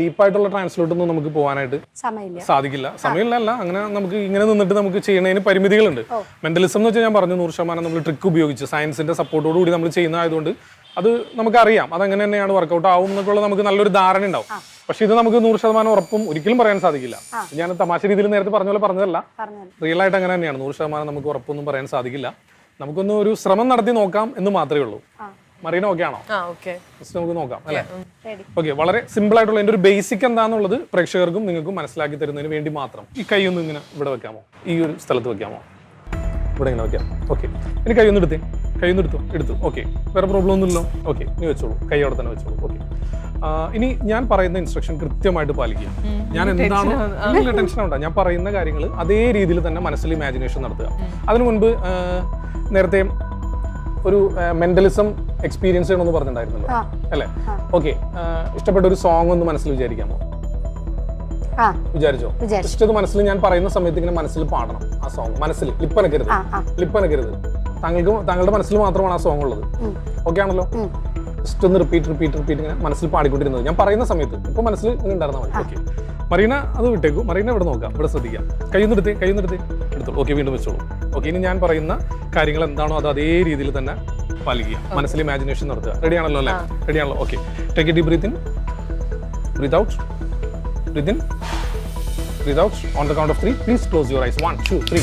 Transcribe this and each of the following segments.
ഡീപ്പായിട്ടുള്ള ട്രാൻസ്ലോട്ടൊന്നും നമുക്ക് പോകാനായിട്ട് സാധിക്കില്ല. സമയമില്ല അങ്ങനെ നമുക്ക് ഇങ്ങനെ നിന്നിട്ട് നമുക്ക് ചെയ്യുന്നതിന് പരിമിതികളുണ്ട്. മെന്റലിസം എന്ന് വെച്ചാൽ ഞാൻ പറഞ്ഞു നൂറ് ശതമാനം നമ്മൾ ട്രിക്ക് ഉപയോഗിച്ച് സയൻസിന്റെ സപ്പോർട്ടോട് കൂടി നമ്മൾ ചെയ്യുന്നതായതുകൊണ്ട് അത് നമുക്കറിയാം. അതങ്ങനെ തന്നെയാണ് വർക്കൗട്ട് ആവും എന്നൊക്കെയുള്ള നമുക്ക് നല്ലൊരു ധാരണ ഉണ്ടാവും. പക്ഷെ ഇത് നമുക്ക് നൂറ് ശതമാനം ഉറപ്പും ഒരിക്കലും പറയാൻ സാധിക്കില്ല. ഞാൻ തമാശ രീതിയിൽ നേരത്തെ പറഞ്ഞ പോലെ പറഞ്ഞതല്ല. റിയൽ ആയിട്ട് അങ്ങനെ തന്നെയാണ്. നൂറ് ശതമാനം നമുക്ക് ഉറപ്പൊന്നും പറയാൻ സാധിക്കില്ല. നമുക്കൊന്ന് ഒരു ശ്രമം നടത്തി നോക്കാം എന്ന് മാത്രമേ ഉള്ളൂ. മറീന ഓക്കെ ആണോ? ആ ഓക്കെ ജസ്റ്റ് നമുക്ക് നോക്കാം അല്ലേ? റെഡി ഓക്കെ വളരെ സിമ്പിൾ ആയിട്ടുള്ള എന്റെ ഒരു ബേസിക് എന്താണെന്നുള്ളത് പ്രേക്ഷകർക്കും നിങ്ങൾക്കും മനസ്സിലാക്കി തരുന്നതിന് വേണ്ടി മാത്രം. ഈ കൈ ഒന്ന് ഇങ്ങനെ ഇവിടെ വെക്കാമോ? ഈ ഒരു സ്ഥലത്ത് വെക്കാമോ? ഇവിടെ ഇങ്ങനെ വെക്കാം. ഓക്കെ ഇനി കൈ ഒന്ന് എടുത്തേ. കൈ ഒന്ന് എടുത്തു? എടുത്തു. ഓക്കെ വേറെ പ്രോബ്ലം ഒന്നുമില്ലല്ലോ. ഓക്കെ നീ വെച്ചോളൂ. കൈ അവിടെ തന്നെ വെച്ചോളൂ. ഓക്കെ ഇനി ഞാൻ പറയുന്ന ഇൻസ്ട്രക്ഷൻ കൃത്യമായിട്ട് പാലിക്കുക. ഞാൻ എന്താണോ ടെൻഷൻ ഉണ്ടോ ഞാൻ പറയുന്ന കാര്യങ്ങൾ അതേ രീതിയിൽ തന്നെ മനസ്സിൽ ഇമാജിനേഷൻ നടത്തുക. അതിനു മുൻപ് നേരത്തെ ഒരു മെന്റലിസം എക്സ്പീരിയൻസ് ചെയ്യണമെന്ന് പറഞ്ഞിട്ടുണ്ടായിരുന്നല്ലോ. അല്ലേ? ഓക്കെ ഇഷ്ടപ്പെട്ട ഒരു സോങ് ഒന്ന് മനസ്സിൽ വിചാരിക്കാമോ? വിചാരിച്ചോ? ജസ്റ്റ് അത് മനസ്സിൽ ഞാൻ പറയുന്ന സമയത്ത് ഇങ്ങനെ മനസ്സിൽ പാടണം ആ സോങ് മനസ്സിൽ ലിപ്പനക്കരുത് ലിപ്പനക്കരുത് താങ്കൾക്ക് താങ്കളുടെ മനസ്സിൽ മാത്രമാണ് ആ സോങ് ഉള്ളത്. ഓക്കെ ആണല്ലോ? ഇഷ്ടം ജസ്റ്റ് ഒന്ന് റിപ്പീറ്റ് റിപ്പീറ്റ് റിപ്പീറ്റ് ഇങ്ങനെ മനസ്സിൽ പാടിക്കൊണ്ടിരുന്നത്. ഞാൻ പറയുന്ന സമയത്ത് ഇപ്പൊ മനസ്സിൽ ഉണ്ടായിരുന്ന മതി. ഓക്കെ മറീന അത് വിട്ടേക്കും. മറീന ഇവിടെ നോക്കാം. ഇവിടെ ശ്രദ്ധിക്കാം. കയ്യിൽ എടുത്തേ എടുത്തോളൂ. ഓക്കെ വീണ്ടും വെച്ചോളൂ. ഓക്കെ ഇനി ഞാൻ പറയുന്ന കാര്യങ്ങൾ എന്താണോ അത് അതേ രീതിയിൽ തന്നെ പാലിക്കുക. മനസ്സിൽ ഇമാജിനേഷൻ നടത്തുക. റെഡി ആണല്ലോ അല്ലേ? റെഡി ആണല്ലോ. Okay take deep breath in breath out breath in breath out on the count of three please close your eyes one two three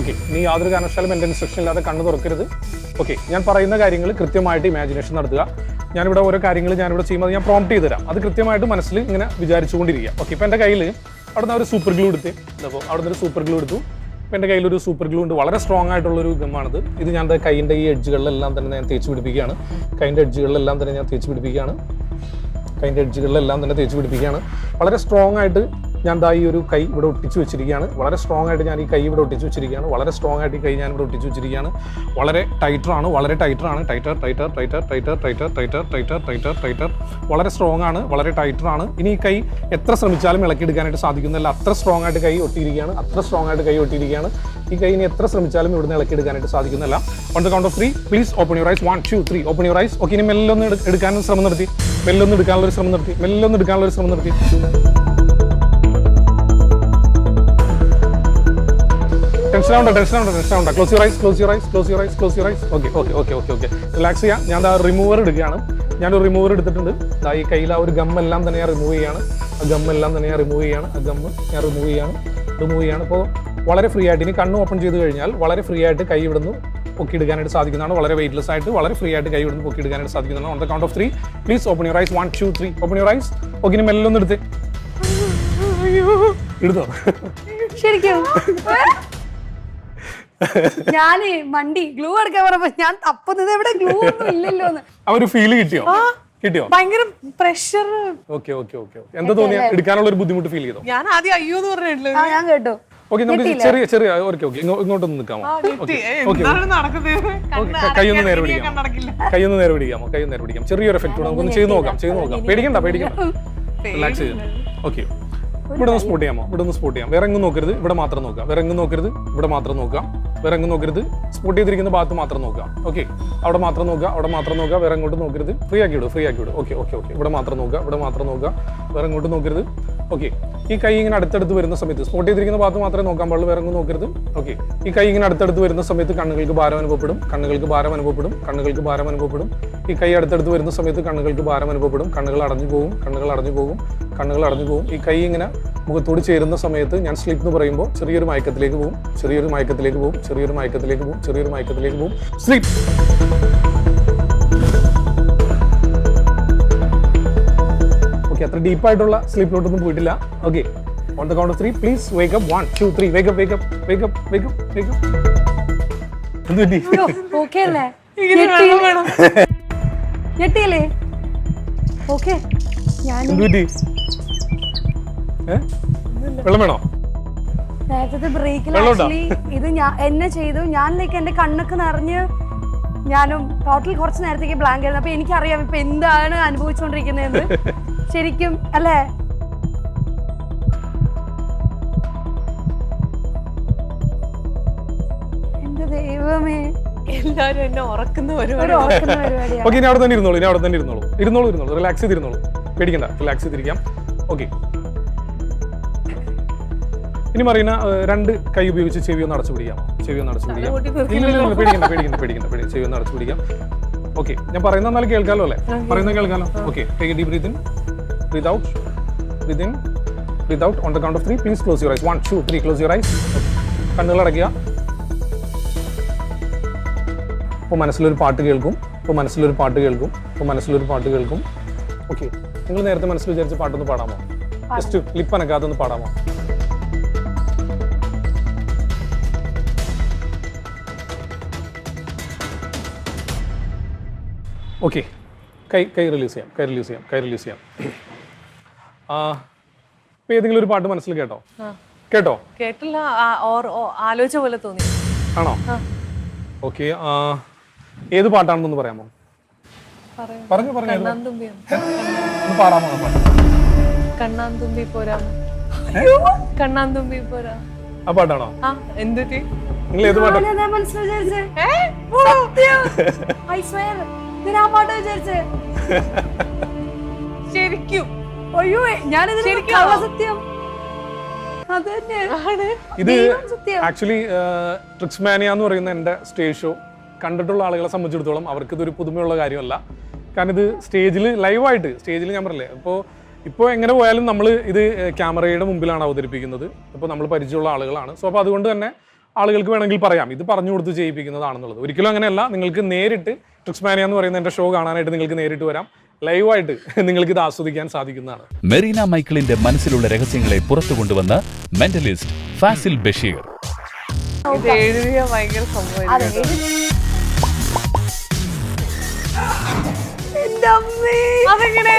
okay നീ യാതൊരു കാരണവശാലും എന്റെ ഇൻസ്ട്രക്ഷൻ ഇല്ലാതെ കണ്ണു തുറക്കരുത്. ഓക്കെ ഞാൻ പറയുന്ന കാര്യങ്ങൾ കൃത്യമായിട്ട് ഇമാജിനേഷൻ നടത്തുക. ഞാനിവിടെ ഓരോ കാര്യങ്ങൾ ഞാനിവിടെ ചെയ്യുമ്പോൾ ഞാൻ പ്രോംപ്റ്റ് ചെയ്ത് തരാം. അത് കൃത്യമായിട്ട് മനസ്സിൽ ഇങ്ങനെ വിചാരിച്ചുകൊണ്ടിരിക്കുക. ഓക്കെ ഇപ്പം എന്റെ കയ്യിൽ അവിടുന്ന് ഒരു സൂപ്പർ ഗ്ലൂ എടുത്ത്. അപ്പോൾ അവിടുന്ന് ഒരു സൂപ്പർ ഗ്ലൂ എടുത്തു. ഇപ്പം എന്റെ കയ്യിലൊരു സൂപ്പർ ഗ്ലൂ ഉണ്ട്. വളരെ സ്ട്രോങ് ആയിട്ടുള്ളൊരു ഗമ്മാണിത് ഇത് ഞാൻ കൈയിന്റെ ഈ എഡ്ജുകളിലെല്ലാം തന്നെ ഞാൻ തേച്ച് പിടിപ്പിക്കുകയാണ്. കൈന്റെ എഡ്ജുകളിലെല്ലാം തന്നെ ഞാൻ തേച്ച് പിടിപ്പിക്കുകയാണ്. കൈന്റെ എഡ്ജുകളിലെല്ലാം തന്നെ തേച്ച് പിടിപ്പിക്കുകയാണ്. വളരെ സ്ട്രോങ് ആയിട്ട് ഞാൻ ഈ ഒരു കൈ ഇവിടെ ഒട്ടിച്ച് വെച്ചിരിക്കുകയാണ്. വളരെ സ്ട്രോങ് ആയിട്ട് ഞാൻ ഈ കൈ ഇവിടെ ഒട്ടിച്ച് വെച്ചിരിക്കുകയാണ്. വളരെ സ്ട്രോങ് ആയിട്ട് ഈ കൈ ഞാൻ ഇവിടെ ഒട്ടിച്ച് വെച്ചിരിക്കുകയാണ്. വളരെ ടൈറ്ററാണ് വളരെ ടൈറ്ററാണ് ടൈറ്റർ ടൈറ്റർ ടൈറ്റർ ടൈറ്റർ ടൈറ്റർ ടൈറ്റർ ടൈറ്റർ ടൈറ്റർ ടൈറ്റർ വളരെ സ്ട്രോങ് ആണ് വളരെ ടൈറ്ററാണ് ഇനി ഈ കൈ എത്ര ശ്രമിച്ചാലും ഇളക്കിയെടുക്കാനായിട്ട് സാധിക്കുന്നില്ല അത്ര സ്ട്രോങ് ആയിട്ട് കൈ ഒട്ടിയിരിക്കുകയാണ് അത്ര സ്ട്രോങ് ആയിട്ട് കൈ ഒട്ടിയിരിക്കുകയാണ്. ഈ കൈ ഇനി എത്ര ശ്രമിച്ചാലും ഇവിടുന്ന് ഇളക്കിയെടുക്കാനായിട്ട് സാധിക്കുന്നില്ല on the count of three please open your eyes one two three open your eyes okay ഇനി മെല്ലൊന്ന് എടു- എടുക്കാനും ശ്രമം നടത്തി. മെല്ലൊന്ന് എടുക്കാനുള്ള ഒരു ശ്രമം നടത്തി. മെല്ലൊന്ന് എടുക്കാനുള്ള ഒരു ശ്രമം നടത്തി. ടെൻഷൻ ആവണ്ട ടെൻഷൻ ആവണ്ട ടെൻഷൻ ആവണ്ട close your eyes close your eyes close your eyes close your eyes okay okay okay okay okay relax ചെയ്യാം. ഞാൻ ആ റിമൂവർ എടുക്കുകയാണ് ഞാനൊരു റിമൂവർ എടുത്തിട്ടുണ്ട്. ദാ ഈ കയ്യിൽ ആ ഒരു ഗം എല്ലാം തന്നെ ഞാൻ റിമൂവ് ചെയ്യാണ്. ആ ഗം എല്ലാം തന്നെ ഞാൻ റിമൂവ് ചെയ്യാണ്. ആ ഗം ഞാൻ റിമൂവ് ചെയ്യാണ് റിമൂവ് ചെയ്യാണ്. അപ്പോൾ വളരെ ഫ്രീ ആയിട്ട് ഇനി കണ്ണ് ഓപ്പൺ ചെയ്ത് കഴിഞ്ഞാൽ വളരെ ഫ്രീ ആയിട്ട് കൈ ഇവിടുന്ന് പൊക്കിയെടുക്കാനായിട്ട് സാധിക്കുന്നതാണ്. വളരെ വെയിറ്റ്ലെസ് ആയിട്ട് വളരെ ഫ്രീ ആയിട്ട് കൈ ഇവിടുന്ന് പൊക്കിയെടുക്കാനായിട്ട് സാധിക്കുന്നതാണ്. On the count of three please open your eyes one two three open your eyes okay ഇനി മെല്ലെ ഒന്ന് എടുത്ത്. എടുത്തോ? ശരിക്കും. ഞാനേ വണ്ടി ഗ്ലൂ എടുക്കാൻ പറഞ്ഞപ്പോ ഞാൻ തപ്പുന്നത് എവിടെ ഗ്ലൂ ഒന്നും ഇല്ലല്ലോ എന്ന്. ആ ഒരു ഫീൽ കിട്ടിയോ? കിട്ടിയോ? ഭയങ്കര പ്രഷർ ഓക്കെ ഓക്കെ ഓക്കെ എന്താ തോന്നിയ? എടുക്കാനുള്ള ഒരു ബുദ്ധിമുട്ട് ഫീൽ ചെയ്തോ? ഞാൻ ആദ്യം അയ്യോ എന്ന് പറഞ്ഞിട്ടില്ല ആ ഞാൻ കേട്ടു. ഓക്കെ നമുക്ക് ചെറിയ ചെറിയ ഓക്കെ ഓക്കെ ഇങ്ങോട്ടൊന്ന് നിൽക്കാമോ? കിട്ടി. ഏ, എന്താണ് നടക്കുന്നത് കണ്ണ് കൈ ഒന്ന് നേരെ പിടിക്കാം. കൈയൊന്ന് കൈ ഒന്ന് നേരെ പിടിക്കാമോ? കൈ ഒന്ന് നേരെ പിടിക്കാം. ചെറിയൊരു എഫക്റ്റ് നമുക്കൊന്ന് ചെയ്ത് നോക്കാം ചെയ്ത് നോക്കാം. പേടിക്കണ്ട പേടിക്കണ്ട. റിലാക്സ് ചെയ്ത് ഓക്കെ ഇവിടെ ഒന്ന് സ്പോട്ട് ചെയ്യാമോ? ഇവിടെ ഒന്ന് സ്പോട്ട് ചെയ്യാം. വേറെ എങ്ങും നോക്കരുത് ഇവിടെ മാത്രം നോക്കുക. വേറെ എങ്ങും നോക്കരുത് ഇവിടെ മാത്രം നോക്കുക. വേറെ എങ്ങും നോക്കരുത് സ്പോട്ട് ചെയ്തിരിക്കുന്ന ഭാഗത്ത് മാത്രം നോക്കുക. ഓക്കെ അവിടെ മാത്രം നോക്കുക അവിടെ മാത്രം നോക്കുക വേറെ എങ്ങോട്ട് നോക്കരുത്. ഫ്രീ ആക്കി വിടും ഫ്രീ ആക്കി വിടും. ഓക്കെ ഓക്കെ ഓക്കെ ഇവിടെ മാത്രം നോക്കുക ഇവിടെ മാത്രം നോക്കുക വേറെ എങ്ങോട്ട് നോക്കരുത്. ഓക്കെ ഈ കൈ ഇങ്ങനെ അടുത്തടുത്ത് വരുന്ന സമയത്ത് സ്പോട്ട് ചെയ്തിരിക്കുന്ന ഭാഗത്ത് മാത്രമേ നോക്കാൻ പാടുള്ളൂ വേറെ എങ്ങും നോക്കരുത്. ഓക്കെ ഈ കൈ ഇങ്ങനെ അടുത്തടുത്ത് വരുന്ന സമയത്ത് കണ്ണുകൾക്ക് ഭാരം അനുഭവപ്പെടും കണ്ണുകൾക്ക് ഭാരം അനുഭവപ്പെടും കണ്ണുകൾക്ക് ഭാരം അനുഭവപ്പെടും. ഈ കൈ അടുത്തടുത്ത് വരുന്ന സമയത്ത് കണ്ണുകൾക്ക് ഭാരം അനുഭവപ്പെടും കണ്ണുകൾ അടഞ്ഞു പോകും കണ്ണുകൾ അടഞ്ഞു പോകും. കണ്ണുകൾ അടഞ്ഞു പോകും ഈ കൈ ഇങ്ങനെ മുഖത്തോട് ചേരുന്ന സമയത്ത് ഞാൻ സ്ലീപ്പ് എന്ന് പറയുമ്പോൾ ചെറിയൊരു മയക്കത്തിലേക്ക് പോകും ചെറിയൊരു മയക്കത്തിലേക്ക് പോകും ചെറിയൊരു മയക്കത്തിലേക്ക് പോകും ചെറിയൊരു മയക്കത്തിലേക്ക് പോകും സ്ലീപ്പ് ഓക്കെ അത്ര ഡീപ്പായിട്ടുള്ള സ്ലീപ്പിലോട്ടൊന്നും പോയിട്ടില്ല. Okay on the count of three please വേഗം വൺ ടു ത്രീ വേഗം വേഗം വേഗം വേഗം വേഗം ഓക്കെ അല്ലേ? ഞെട്ടിയല്ലേ? ഓക്കെ ഞാൻ വെള്ളം വേണോ? നേരത്തെ ബ്രേക്കിൽ? ആക്ച്വലി ഇത് ഞാൻ എന്നെ ചെയ്തു. ഞാൻ ലൈക്ക് എന്റെ കണ്ണൊക്കെ നിറഞ്ഞ് ഞാനും ടോട്ടൽ കുറച്ച് നേരത്തേക്ക് ബ്ലാങ്ക് ആയിരുന്നു. അപ്പൊ എനിക്കറിയാം ഇപ്പൊ എന്താണ് അനുഭവിച്ചുകൊണ്ടിരിക്കുന്നതെന്ന് ശരിക്കും അല്ലേ? എന്റെ ദൈവമേ. എല്ലാരും എന്നെ ഉറക്കുന്ന പരിപാടി. അവിടെ തന്നെ ഇരുന്നോളൂ ഇനി അവിടെ തന്നെ ഇരുന്നോളൂ. ഇരുന്നോളൂ ഇരുന്നോളൂ. റിലാക്സ് ചെയ്തിരുന്നോളൂ. പേടിക്കണ്ട റിലാക്സ് ചെയ്തിരിക്കാം. ഓക്കെ ഇനി മറീന രണ്ട് കൈ ഉപയോഗിച്ച് ചെവി ഒന്ന് അടച്ചു പിടിക്കാം. ചെവി ഒന്ന് അടച്ചു പിടിക്കാം. പേടിക്കണ്ട പേടിക്കണ്ട പേടിക്കണ്ട പേടി ചെവി ഒന്ന് അടച്ചു പിടിക്കാം. ഓക്കെ ഞാൻ പറയുന്ന എന്നാലും കേൾക്കാലോ അല്ലേ? പറയുന്നത് കേൾക്കാലോ? Okay take deep breath without out in out on the count of three please close your eyes one two three close your eyes കണ്ണുകൾ അടയ്ക്കുക. ഇപ്പോൾ മനസ്സിലൊരു പാട്ട് കേൾക്കും. ഇപ്പോൾ മനസ്സിലൊരു പാട്ട് കേൾക്കും. ഇപ്പോൾ മനസ്സിലൊരു പാട്ട് കേൾക്കും. ഓക്കെ നിങ്ങൾ നേരത്തെ മനസ്സിൽ വിചാരിച്ച പാട്ടൊന്ന് പാടാമോ? ജസ്റ്റ് ലിപ്പ് അനക്കാതെ ഒന്ന് പാടാമോ? ഓക്കെ. കൈ കൈ റിലീസ് ചെയ്യാം കൈ റിലീസ് ചെയ്യാം കൈ റിലീസ് ചെയ്യാം. ആ ഇപ്പൊ ഏതെങ്കിലും ഒരു പാട്ട് മനസ്സിൽ കേട്ടോ? കേട്ടോ? കേട്ടില്ല ആലോചിച്ച പോലെ തോന്നി. ആണോ? ആ. ഓക്കെ ഏത് പാട്ടാണെന്നൊന്ന് പറയാമോ? പറയാം. പറഞ്ഞു പറഞ്ഞു ഏത് തുമ്പി ഒന്ന് പാടാമോ കണ്ണാന്തുമ്പി പാട്ട്. കണ്ണാൻ തുമ്പി പോരാ കണ്ണാന്തുമ്പി പോരാ. ആ പാട്ടാണോ? ആ എന്തുറ്റി നിങ്ങൾ ഏത് പാട്ടാണ് ഞാനതാ ഞാൻ ആ പാട്ട് വിചാരിച്ചേ? ശരിക്കും. അയ്യോ? സത്യം. ഇത് ആക്ച്വലി എന്ന് പറയുന്ന എന്റെ സ്റ്റേജ് ഷോ കണ്ടിട്ടുള്ള ആളുകളെ സംബന്ധിച്ചിടത്തോളം അവർക്ക് ഇതൊരു പുതുമയുള്ള കാര്യമല്ല. കാരണം ഇത് സ്റ്റേജിൽ ലൈവായിട്ട് സ്റ്റേജിൽ ഞാൻ പറഞ്ഞില്ലേ അപ്പോൾ ഇപ്പോൾ എങ്ങനെ പോയാലും നമ്മൾ ഇത് ക്യാമറയുടെ മുമ്പിലാണ് അവതരിപ്പിക്കുന്നത്. അപ്പോൾ നമ്മൾ പരിചയമുള്ള ആളുകളാണ്. സോ അപ്പോൾ അതുകൊണ്ട് തന്നെ ആളുകൾക്ക് വേണമെങ്കിൽ പറയാം. ഇത് പറഞ്ഞു കൊടുത്ത് ചെയ്യിപ്പിക്കുന്നതാണെന്നുള്ളത്. ഒരിക്കലും അങ്ങനെയല്ല. നിങ്ങൾക്ക് നേരിട്ട് ട്രിക്സ് മാനിയ എന്ന് പറയുന്ന എന്റെ ഷോ കാണാനായിട്ട് നിങ്ങൾക്ക് നേരിട്ട് വരാം. ലൈവായിട്ട് നിങ്ങൾക്ക് ഇത് ആസ്വദിക്കാൻ സാധിക്കുന്നതാണ്. മെറീന മൈക്കിളിന്റെ മനസ്സിലുള്ള രഹസ്യങ്ങളെ പുറത്തു കൊണ്ടുവന്ന മെന്റലിസ്റ്റ് ഫാസിൽ ബഷീർ. ഇത് എഴുതിയ ഭയങ്കര സംഭവം എന്റെ അമ്മേ! അതെങ്ങനെ?